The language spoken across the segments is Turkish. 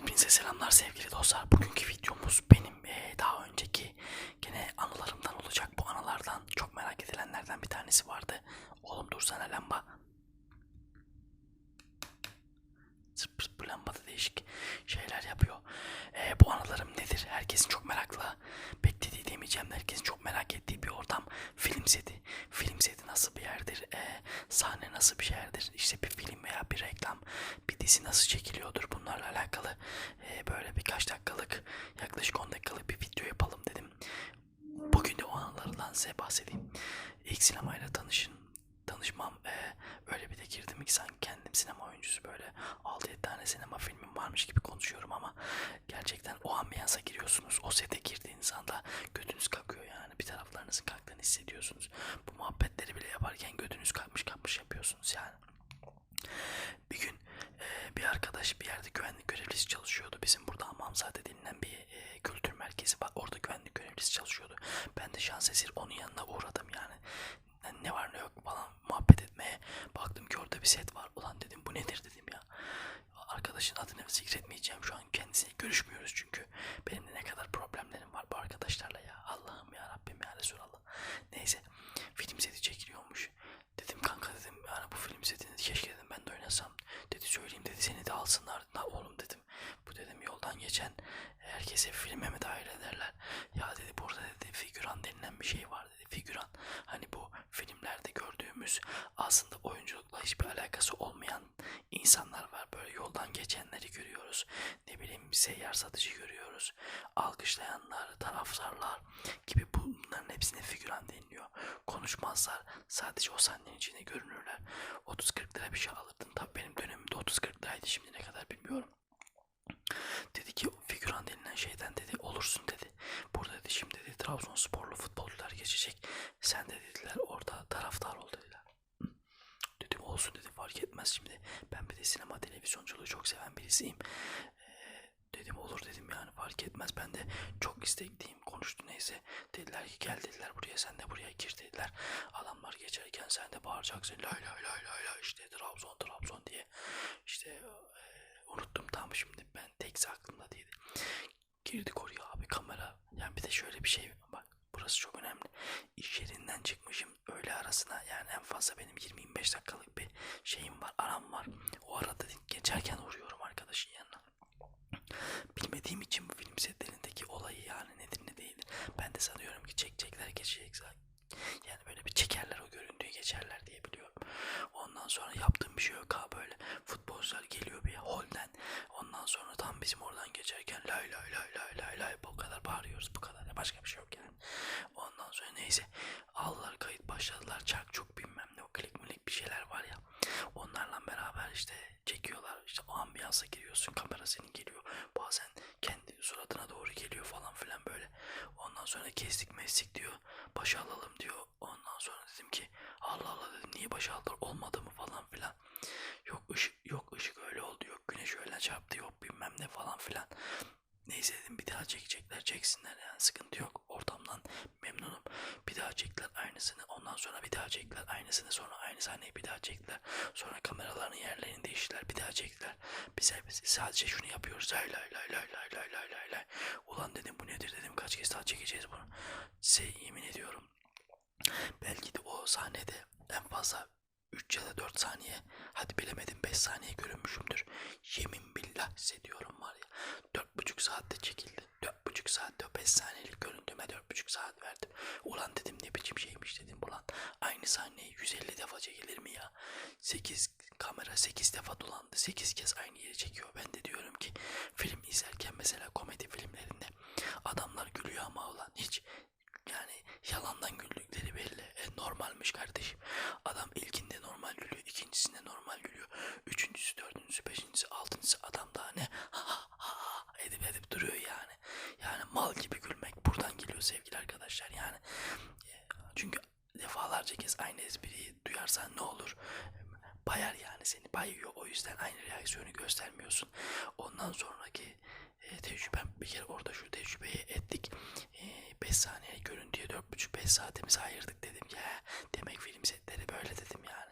Hepinize selamlar sevgili dostlar. Bugünkü videomuz benim eee, daha önceki gene anılarımdan olacak. Bu anılardan çok merak edilenlerden bir tanesi vardı. Oğlum dursana lamba. Zıp zıp bu lamba da değişik şeyler yapıyor. Eee, bu anılarım nedir? Herkesin çok merakla beklediği demeyeceğim de herkesin çok merak ettiği bir ortam. Film seti. Film seti nasıl bir yerdir? Eee, sahne nasıl bir yerdir? İşte bir film veya bir reklam, bir dizi nasıl çekiliyordur bunlarla alakalı eee, böyle birkaç dakikalık yaklaşık 10 dakikalık bir video yapalım dedim. Bugün de o anılardan size bahsedeyim. İlk sinemayla tanışın. Tanışmam eee, öyle bir de girdim ki sanki kendim sinema oyuncusu böyle 6-7 tane sinema filmim varmış gibi konuşuyorum ama gerçekten o ambiyansa giriyorsunuz. O sete girdiğiniz anda götünüz kalkıyor yani. Bir taraflarınızın kalktığını hissediyorsunuz. Bu muhabbetleri bile yaparken götünüz kalkmış kalkmış yapıyorsunuz yani. Bir gün e, bir arkadaş bir yerde güvenlik görevlisi çalışıyordu. Bizim burada Hamamzade denilen bir e, kültür merkezi var. Orada güvenlik görevlisi çalışıyordu. Ben de şans eseri onun yanına uğradım yani. Ne- Ne var ne yok falan muhabbet etmeye. Baktım ki orada bir set var. Ulan dedim bu nedir dedim ya. Arkadaşın adını zikretmeyeceğim şu an kendisiyle görüşmüyoruz çünkü. Benim de ne kadar problemlerim var bu arkadaşlarla ya. Allah'ım ya Rabbim ya Resulallah. Neyse film seti çekiliyormuş. Dedim kanka dedim yani bu film setini keşke dedim ben de oynasam. Dedi söyleyeyim dedi seni de alsınlar. La oğlum dedim. Bu dedim yoldan geçen herkese filme mi dahil ederler? Ya dedi burada dedi figüran denilen bir şey var dedi. Figüran hani bu filmlerde gördüğümüz aslında oyunculukla hiçbir alakası olmayan yoldan geçenleri görüyoruz. Ne bileyim seyyar satıcı görüyoruz. Alkışlayanlar, taraftarlar gibi bunların hepsine figüran deniliyor. Konuşmazlar. Sadece o sahnenin içinde görünürler. 30-40 lira bir şey alırdın. Tabii benim dönemimde 30-40 liraydı. Şimdi ne kadar bilmiyorum. Dedi ki figüran denilen şeyden dedi olursun dedi. Burada dedi şimdi dedi Trabzonsporlu futbolcular geçecek. Sen de dediler orada taraftar ol dediler. Olsun dedi fark etmez şimdi. Ben bir de sinema televizyonculuğu çok seven birisiyim. Ee, dedim olur dedim yani fark etmez. Ben de çok istekliyim. Konuştu neyse. Dediler ki gel dediler buraya sen de buraya gir dediler. Adamlar geçerken sen de bağıracaksın. Lay lay lay lay lay işte Trabzon Trabzon diye. İşte e, unuttum tam şimdi ben tekse aklımda değildi. Girdik oraya abi kamera. Yani bir de şöyle bir şey bak burası çok önemli. İş yerinden çıkmışım öğle arasına yani en fazla benim 20-25 dakikalık bir şeyim var aram var. O arada geçerken uğruyorum arkadaşın yanına. Bilmediğim için bu film setlerindeki olayı yani nedir ne değildir. Ben de sanıyorum ki çekecekler geçecek. Yani böyle bir çekerler o görüntüyü geçerler diye biliyorum. Ondan sonra yaptığım bir şey yok ha böyle. Futbolcular geliyor bir holden. Ondan sonra tam bizim oradan geçerken lay lay lay lay lay lay bu kadar bağırıyoruz bu kadar. Başka bir şey yok yani. Ondan sonra neyse aldılar kayıt başladılar. Çak çok bilmem ne o klik milik bir şeyler var ya. Onlarla beraber işte çekiyorlar. İşte o ambiyansa giriyorsun. Kamera senin geliyor. Bazen kendi suratına doğru geliyor falan filan böyle. Ondan sonra kestik mestik diyor. Başa alalım diyor. Ondan sonra dedim ki Allah Allah dedim niye başa aldılar olmadı mı falan filan. Yok ışık yok ışık öyle oldu yok güneş öyle çarptı yok bilmem ne falan filan. Neyse dedim bir daha çekecekler çeksinler yani sıkıntı yok ortamdan memnunum. Bir daha çektiler aynısını ondan sonra bir daha çektiler aynısını sonra aynı sahneyi bir daha çektiler. Sonra kameraların yerlerini değiştiler bir daha çektiler. Biz, biz sadece şunu yapıyoruz lay lay lay lay lay lay lay lay lay. Ulan dedim bu nedir dedim kaç kez daha çekeceğiz bunu. Size yemin ediyorum belki de o sahnede en fazla 3 ya da 4 saniye hadi bilemedim 5 saniye görünmüşümdür. Yemin billah hissediyorum var ya 4,5 saatte çekildi. 4,5 saatte o 5 saniyelik görüntüme 4,5 saat verdim. Ulan dedim ne biçim şeymiş dedim ulan. Aynı sahneyi 150 defa çekilir mi ya? 8 kamera 8 defa dolandı. 8 kez aynı yeri çekiyor. Ben de diyorum ki film izlerken mesela komedi filmlerinde adamlar gülüyor ama ulan hiç yani yalandan güldükleri belli. E, normalmiş kardeşim. Adam ilkinde normal gülüyor, ikincisinde normal gülüyor. Üçüncüsü, dördüncüsü, beşincisi, altıncısı adam daha ne ha ha ha edip edip duruyor yani. Yani mal gibi gülmek buradan geliyor sevgili arkadaşlar yani. E, Çünkü defalarca kez aynı espriyi duyarsan ne olur? Bayar yani seni bayıyor. O yüzden aynı reaksiyonu göstermiyorsun. Ondan sonraki e, tecrübem bir kere orada şu tecrübeyi ettik. 5 saniye görüntüye 4,5-5 saatimizi ayırdık dedim ya. Demek film setleri böyle dedim yani.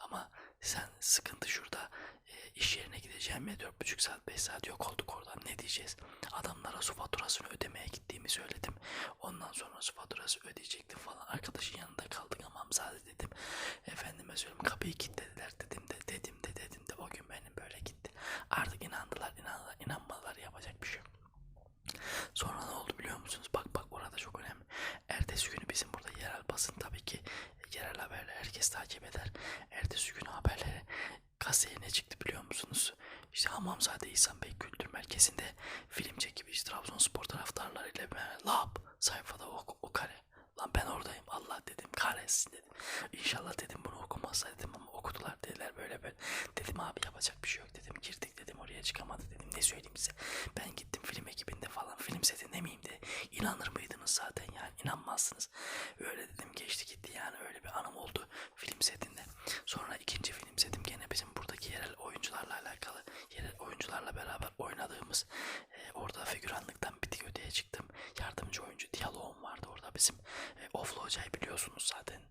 Ama sen sıkıntı şurada. E, iş yerine gideceğim ya 4,5 saat 5 saat yok olduk oradan ne diyeceğiz? Adamlara su faturasını ödemeye gittiğimi söyledim. Ondan sonra su faturası ödeyecektim falan. Arkadaşın yanında kaldık ama Hamzade dedim. Efendime söyleyeyim kapıyı kilitlediler dedim de dedim de dedim de o gün benim böyle gitti. Artık inandılar inandılar inanmadılar yapacak bir şey yok. Sonra ne oldu biliyor musunuz? Bak bak orada çok önemli. Ertesi günü bizim burada yerel basın tabii ki yerel haberler herkes takip eder. Ertesi günü haberleri gazeteye ne çıktı biliyor musunuz? İşte Hamamzade İhsan Bey Kültür Merkezi'nde film çekimi işte Trabzonspor taraftarlarıyla lab sayfada o, o kare. Lan ben oradayım Allah dedim kahretsin dedim. İnşallah dedim bunu okumazsa dedim ama okudular dediler böyle böyle. Dedim abi yapacak bir şey yok dedim. Girdik dedim oraya çıkamadı dedim. Ne söyleyeyim size. Ben gittim film ekibinde falan film setinde miyim de inanır mıydınız zaten yani inanmazsınız. Öyle dedim geçti gitti yani öyle bir anım oldu film setinde. Sonra ikinci film setim gene bizim buradaki yerel oyuncularla alakalı. Yerel oyuncularla beraber oynadığımız e, orada figüranlıktan bir tık öteye çıktım. Yardımcı oyuncu diyaloğum vardı orada bizim. E, Oflu Hoca'yı biliyorsunuz zaten.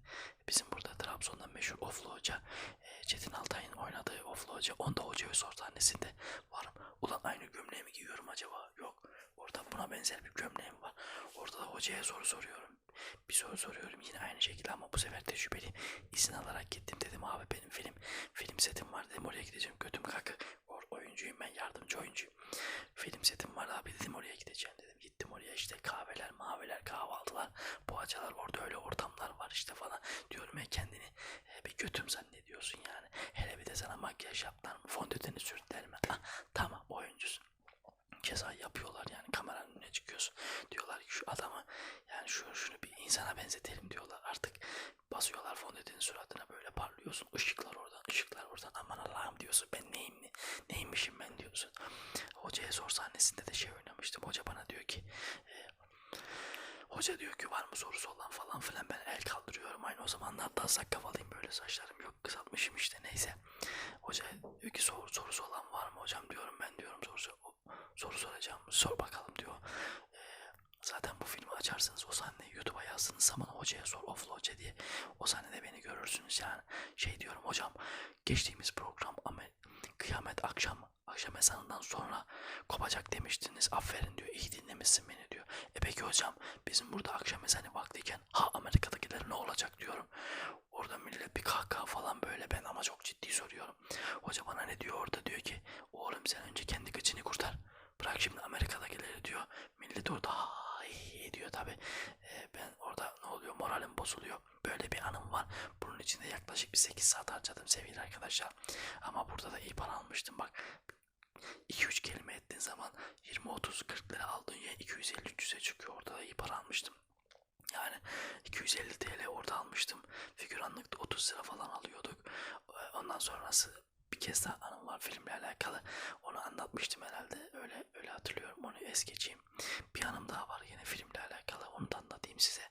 Bizim burada Trabzon'dan meşhur Oflu Hoca. E, Çetin Altay'ın oynadığı Oflu Hoca. Onda Hoca Özor sahnesinde varım. Ulan aynı gömleği mi giyiyorum acaba? Yok. Orada buna benzer bir gömleğim var. Orada da hocaya soru soruyorum. Bir soru soruyorum yine aynı şekilde ama bu sefer tecrübeli izin alarak gittim. Dedim abi benim film film setim var. Dedim oraya gideceğim. Götüm kakı oyuncuyum ben yardımcı oyuncuyum. Film setim var abi. Dedim oraya gideceğim. Dedim gittim oraya işte kahveler maveler kahvaltılar poğaçalar orada öyle ortamlar var işte falan. Diyorum ya kendini e, bir götüm zannediyorsun yani. Hele bir de sana makyaj yaptılar mı? Fondöteni sürdüler mi ah, tamam oyuncusun ceza yapıyorlar yani kameranın önüne çıkıyorsun diyorlar ki şu adamı yani şu şunu bir insana benzetelim diyorlar. Artık basıyorlar fondötenin suratına böyle parlıyorsun. Işıklar oradan ışıklar oradan aman Allah'ım diyorsun ben neyim ne neymişim ben? diyorsun. Hocaya zor sahnesinde de şey oynamıştım. Hoca bana diyor ki e, Hoca diyor ki var mı sorusu olan falan filan? Ben el kaldırıyorum aynı o zamanlar hatta sak kafalıyım böyle saçlarım yok kısaltmışım işte neyse. Hoca diyor ki sor, sorusu olan var mı hocam? diyorum ben diyorum. Soru, soru soracağım. Sor bakalım diyor. Zaten bu filmi açarsınız o sahneyi YouTube'a yazdığınız zaman hocaya sor oflu hoca diye o sahnede beni görürsünüz yani şey diyorum hocam geçtiğimiz program kıyamet akşam akşam ezanından sonra kopacak demiştiniz aferin diyor iyi dinlemişsin beni diyor. E peki hocam bizim burada akşam ezanı vaktiyken ha Amerika'dakiler ne olacak diyorum. Orada millet bir kahkaha falan böyle ben ama çok ciddi soruyorum. Hoca bana ne diyor orada diyor ki oğlum sen önce kendi kıçını kurtar. Bırak şimdi Amerika'dakileri diyor. Millet orada hay diyor tabi. E, ben orada ne oluyor moralim bozuluyor. Böyle bir anım var. Bunun içinde yaklaşık bir 8 saat harcadım sevgili arkadaşlar. Ama burada da iyi para almıştım bak. 2-3 kelime ettiğin zaman 20-30-40 lira aldığın yer 250-300'e çıkıyor. Orada da iyi para almıştım. Yani 250 TL orada almıştım. Figüranlıkta 30 lira falan alıyorduk. Ondan sonrası bir kez daha anım var filmle alakalı. Onu anlatmıştım herhalde. Öyle öyle hatırlıyorum. Onu es geçeyim. Bir anım daha var yine filmle alakalı. Onu da anlatayım size.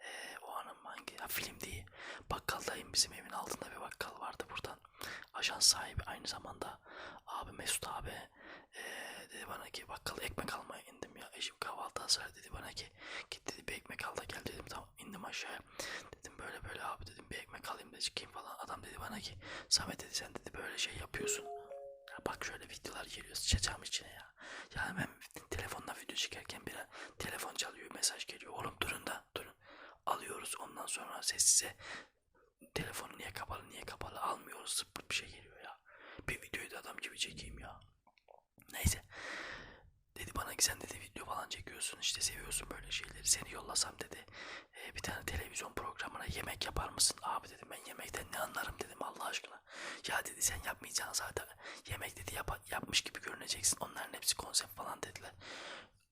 Ee, o anım hangi? Ha, film değil. Bakkaldayım. Bizim evin altında bir bakkal vardı buradan. Ajans sahibi aynı zamanda abi Mesut abi ee, dedi bana ki bakkala ekmek almaya indim ya. Eşim kahvaltı hazır dedi bana ki git dedi bir ekmek al da gel dedim tamam indim aşağıya. Dedim böyle böyle abi dedim bir ekmek alayım da çıkayım falan. Adam dedi bana ki Samet dedi sen dedi böyle şey yapıyorsun. Ya bak şöyle videolar geliyor sıçacağım içine ya. Yani ben telefonla video çekerken bir telefon çalıyor mesaj geliyor. Oğlum durun da durun. Alıyoruz ondan sonra sessize telefonu niye kapalı niye kapalı almıyoruz zıppırt bir şey geliyor ya. Bir videoyu da adam gibi çekeyim ya. Neyse. Dedi bana ki sen dedi video falan çekiyorsun işte seviyorsun böyle şeyleri. Seni yollasam dedi. E, bir tane televizyon programına yemek yapar mısın? Abi dedim ben yemekten ne anlarım dedim Allah aşkına. Ya dedi sen yapmayacaksın zaten. Yemek dedi yap, yapmış gibi görüneceksin. Onların hepsi konsept falan dediler.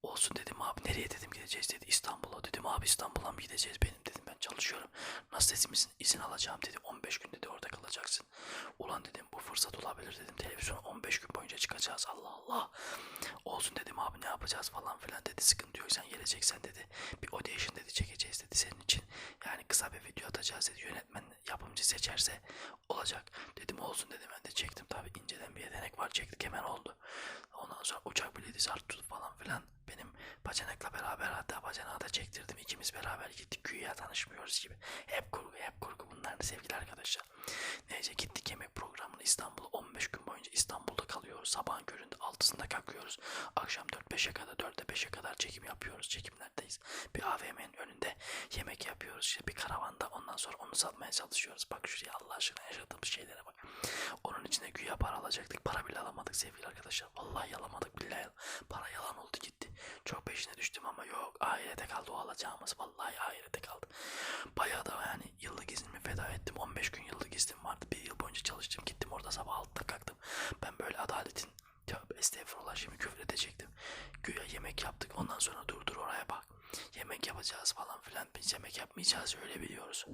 Olsun dedim abi nereye dedim gideceğiz dedi İstanbul'a dedim abi İstanbul'a mı gideceğiz benim dedim ben çalışıyorum. Nasıl dedim izin, izin alacağım dedi 15 gün dedi orada kalacaksın. Ulan dedim bu fırsat olabilir dedim televizyona 15 gün boyunca çıkacağız Allah Allah. Olsun dedim abi ne yapacağız falan filan dedi sıkıntı yok sen geleceksen dedi. Bir audition dedi çekeceğiz dedi senin için. Yani kısa bir video atacağız dedi yönetmen yapımcı seçerse olacak. Dedim olsun dedim ben de çektim tabi inceden bir yetenek var çektik hemen oldu. Ondan sonra uçak bileti zart tut falan filan. Benim bacanakla beraber hatta bacanağı da çektirdim. İkimiz beraber gittik güya tanışmıyoruz gibi. Hep kurgu hep kurgu bunlar sevgili arkadaşlar. Neyse gittik yemek programını İstanbul'a 15 15 gün boyunca İstanbul'da kalıyoruz. Sabahın köründe 6'sında kalkıyoruz. Akşam 4-5'e kadar 4'e 5'e kadar çekim yapıyoruz. Çekimlerdeyiz. Bir AVM'nin önünde yemek yapıyoruz. İşte bir karavanda ondan sonra onu satmaya çalışıyoruz. Bak şuraya Allah aşkına yaşadığımız şeylere bak. Onun içine güya para alacaktık. Para bile alamadık sevgili arkadaşlar. Vallahi alamadık billahi. Para yalan oldu gitti. Çok peşine düştüm ama yok. Ahirete kaldı o alacağımız. Vallahi ahirete kaldı. Bayağı da yani yıllık iznimi feda ettim. 15 gün yıllık iznim vardı. Bir yıl boyunca çalıştım. Gittim orada sabah 6'da kalktım. Ben böyle adaletin Tövbe estağfurullah şimdi küfür edecektim. Güya yemek yaptık ondan sonra dur dur oraya bak. Yemek yapacağız falan filan. Biz yemek yapmayacağız öyle biliyoruz.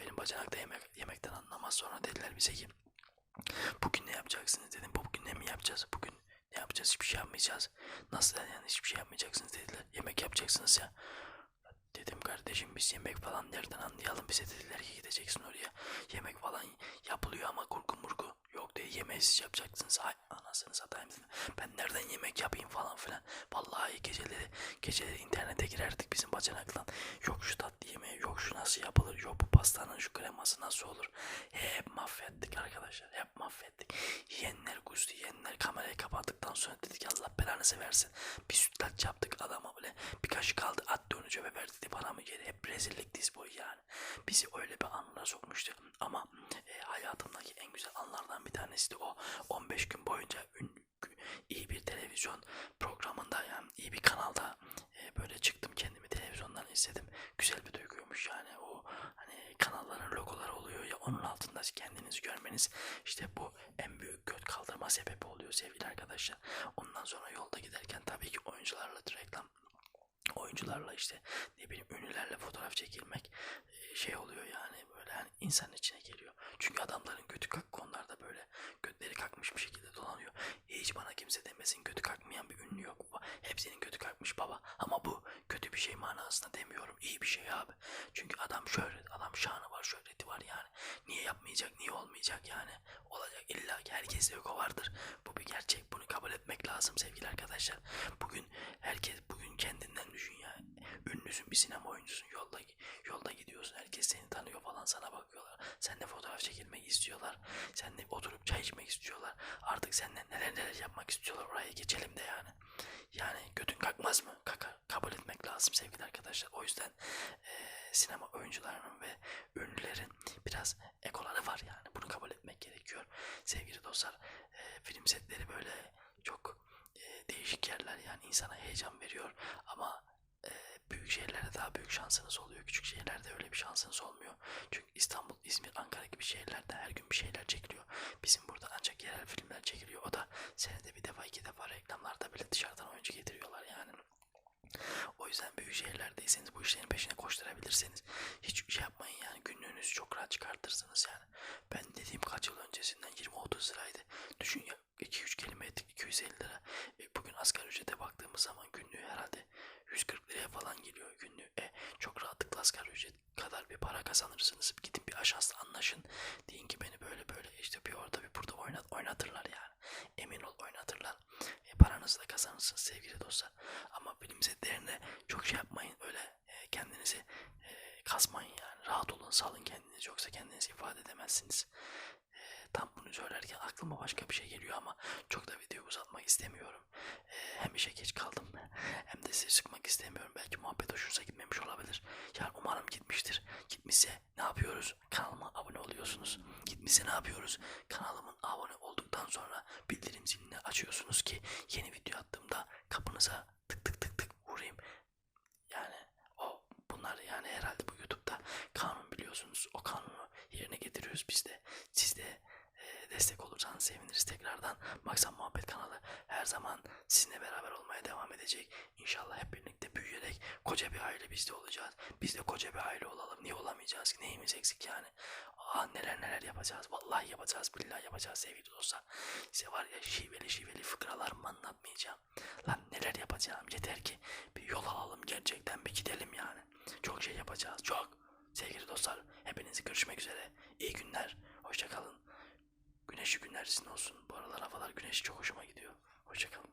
Benim bacanak da yemek, yemekten anlamaz sonra dediler bize ki Bugün ne yapacaksınız dedim. Bugün ne mi yapacağız? Bugün ne yapacağız? Hiçbir şey yapmayacağız. Nasıl yani hiçbir şey yapmayacaksınız dediler. Yemek yapacaksınız ya. Dedim kardeşim biz yemek falan nereden anlayalım bize dediler ki gideceksin oraya. Yemek falan yapılıyor ama kurgu murgu dedi yemeği siz yapacaksınız. Hay anasını satayım. Ben nereden yemek yapayım falan filan. Vallahi geceleri geceleri internete girerdik bizim bacanakla. Yok şu tatlı yemeği yok şu nasıl yapılır yok bu pastanın şu kreması nasıl olur. Hep mahvettik arkadaşlar hep mahvettik. Yiyenler kustu yiyenler kamerayı kapattıktan sonra dedik Allah belanızı versin. Bir sütlaç yaptık adama böyle bir kaşık aldı attı onu cebe verdi bana mı geri hep rezillik diz boyu yani. Bizi öyle bir anlara sokmuştu ama e, hayatımdaki en güzel anlardan bir tanesi de o 15 gün boyunca iyi bir televizyon programında yani iyi bir kanalda e, böyle çıktım kendimi televizyondan izledim. Güzel bir duyguymuş yani o hani kanalların logoları oluyor ya onun altında kendinizi görmeniz işte bu en büyük göt kaldırma sebebi oluyor sevgili arkadaşlar. Ondan sonra yolda giderken tabii ki oyuncularla reklam oyuncularla işte ne bileyim ünlülerle fotoğraf çekilmek e, şey oluyor yani böyle hani insan içine geliyor. Çünkü adamların götü kalk konularda böyle götleri kalkmış bir şekilde dolanıyor. Hiç bana kimse demesin götü kalkmayan bir ünlü yok. Hepsinin götü kalkmış baba. Ama bu manasında demiyorum. İyi bir şey abi. Çünkü adam şöhret, adam şanı var, şöhreti var yani. Niye yapmayacak, niye olmayacak yani. Olacak illa ki herkeste yok o vardır. Bu bir gerçek. Bunu kabul etmek lazım sevgili arkadaşlar. Bugün herkes bugün kendinden düşün ya. Ünlüsün bir sinema oyuncusun yolda yolda gidiyorsun. Herkes seni tanıyor falan sana bakıyorlar. Seninle fotoğraf çekilmek istiyorlar. Seninle oturup çay içmek istiyorlar. Artık senden neler neler yapmak istiyorlar. Oraya geçelim de yani. Yani götün kalkmaz mı? Lazım sevgili arkadaşlar. O yüzden eee, sinema oyuncularının ve ünlülerin biraz ekoları var yani. Bunu kabul etmek gerekiyor. Sevgili dostlar eee, film setleri böyle çok eee, değişik yerler yani insana heyecan veriyor ama eee, büyük şehirlerde daha büyük şansınız oluyor. Küçük şehirlerde öyle bir şansınız olmuyor. Çünkü İstanbul, İzmir, Ankara gibi şehirlerde her gün bir şeyler çekiliyor. Bizim burada ancak yerel filmler çekiliyor. O da senede bir defa iki defa reklamlarda bile dışarıdan oyuncu getiriyorlar yani. O yüzden büyük şehirlerdeyseniz bu işlerin peşine koşturabilirseniz hiç şey yapmayın yani günlüğünüzü çok rahat çıkartırsınız yani. Ben dediğim kaç yıl öncesinden 20-30 liraydı. Düşün ya 2-3 kelime ettik 250 lira. E, bugün asgari ücrete baktığımız zaman günlüğü herhalde 140 liraya falan geliyor günlüğü. E, çok rahatlıkla asgari ücret kadar bir para kazanırsınız. Gidin bir ajansla anlaşın. Deyin ki beni böyle böyle işte bir orada bir burada oynat, oynatırlar yani. Emin ol paranızı da kazanırsınız sevgili dostlar. Ama film setlerine çok şey yapmayın öyle e, kendinizi e, kasmayın yani. Rahat olun salın kendinizi yoksa kendinizi ifade edemezsiniz. E, tam bunu söylerken aklıma başka bir şey geliyor ama çok da video uzatmak istemiyorum. E, hem işe geç kaldım hem de sizi sıkmak istemiyorum. Belki muhabbet hoşunuza gitmemiş olabilir. Yani umarım gitmiştir. Gitmişse ne yapıyoruz? Kanalıma abone oluyorsunuz. Gitmişse ne yapıyoruz? Kanalımın abone olduktan sonra bildirim zilini açıyorsunuz ki yeni kapınıza tık tık tık tık vurayım. Yani o bunlar yani herhalde bu YouTube'da kanun biliyorsunuz. O kanunu yerine getiriyoruz biz de. Siz de e, destek olursanız seviniriz tekrardan. Maksat Muhabbet kanalı her zaman sizinle beraber olmaya devam edecek. İnşallah hep birlikte büyüyerek koca bir aile biz de olacağız. Biz de koca bir aile olalım. Niye olamayacağız ki? Neyimiz eksik yani? Aa neler neler yapacağız. Vallahi yapacağız. Billahi yapacağız sevgili dostlar. Size var ya şiveli şiveli fıkralarımı anlatmayacağım. Lan neler yapacağım. Yeter ki bir yol alalım gerçekten bir gidelim yani. Çok şey yapacağız. Çok. Sevgili dostlar hepinizi görüşmek üzere. İyi günler. Hoşçakalın. Güneşli günler sizin olsun. Bu aralar havalar güneşli çok hoşuma gidiyor. Hoşçakalın.